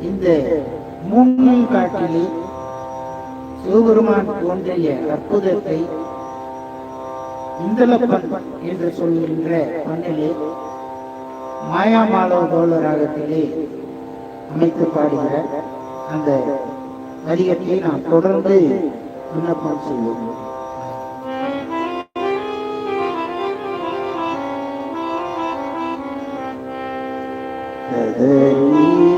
இந்த மூன்றும் காட்டிலே சிவபெருமான் தோன்றிய அற்புதத்தை இந்தலப்பன் என்று சொல்கின்ற மண்ணிலே மாயாமாலவ தோழ ராகத்திலே அமைத்து பாடுகிற அந்த வரிகத்தை நாம் தொடர்ந்து விண்ணப்பம் செய்வோம். நிலவும்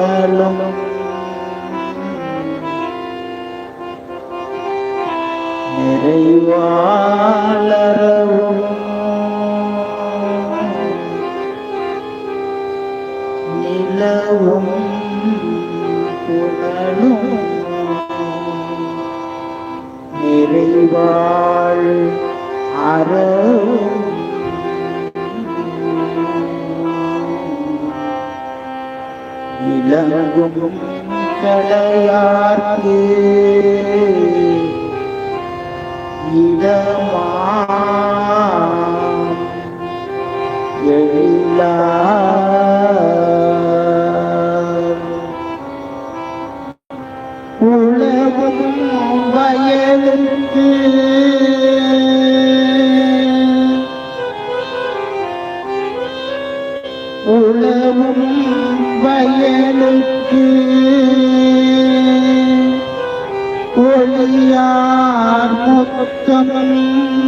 Uh, விளங்கும் கடையார்க்கு. இடமாம் எழிலார் உலகும் வயலுக்கு i come to me.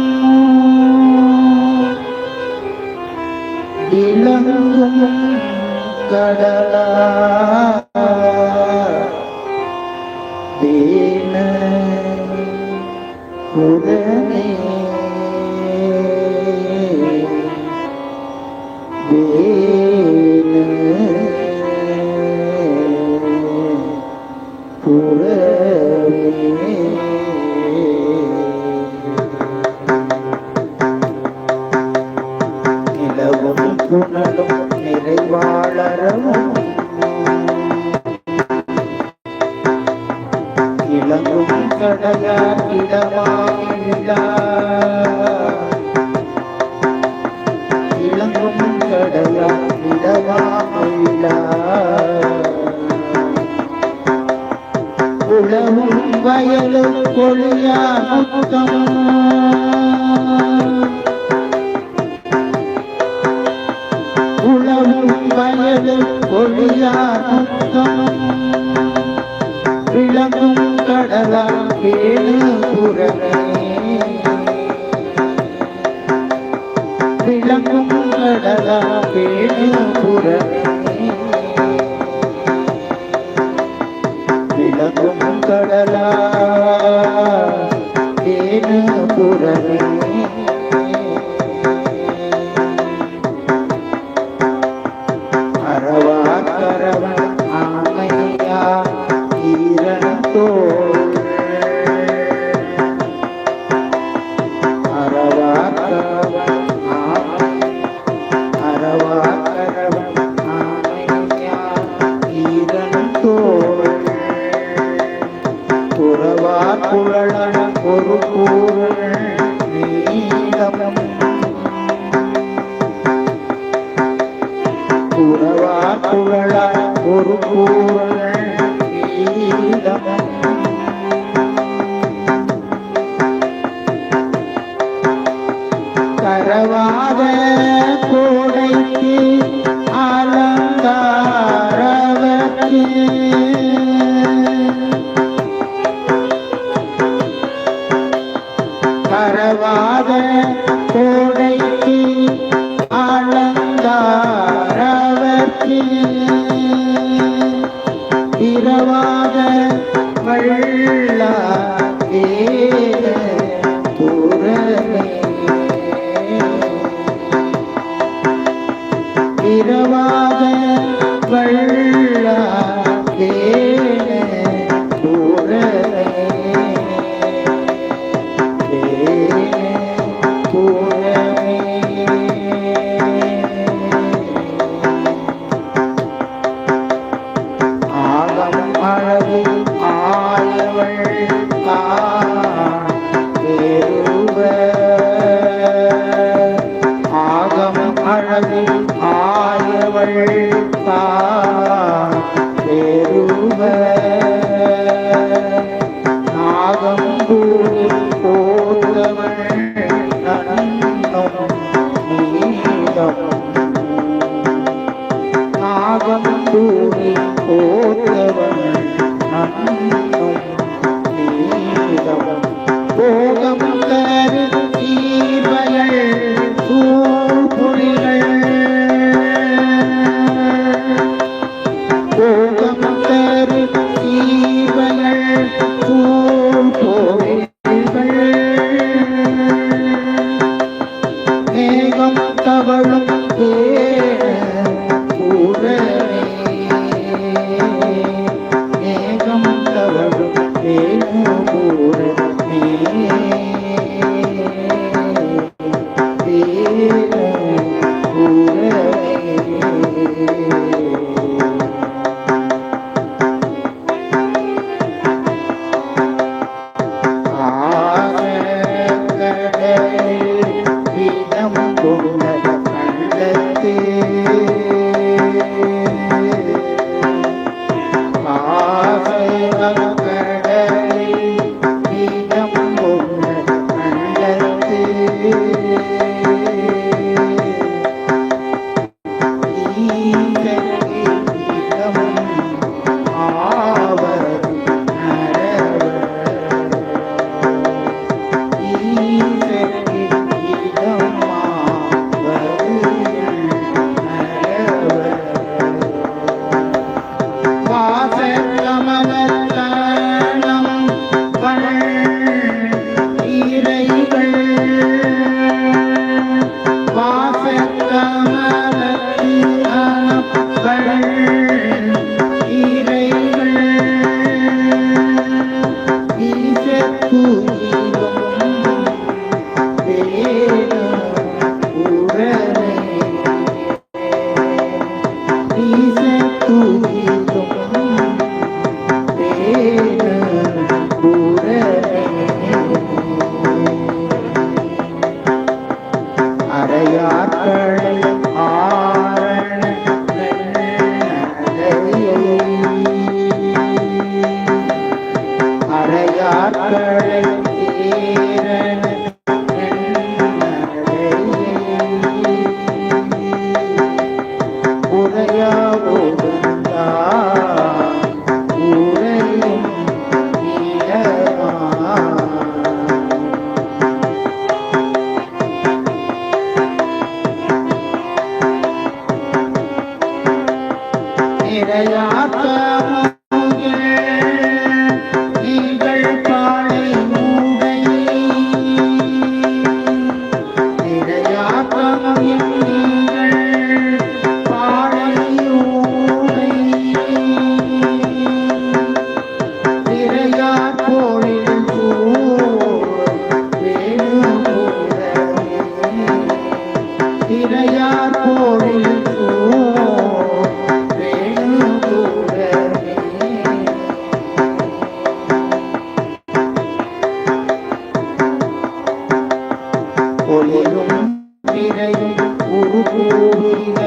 Obrigado. Yeah. தேருவ Oh,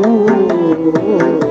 Oh,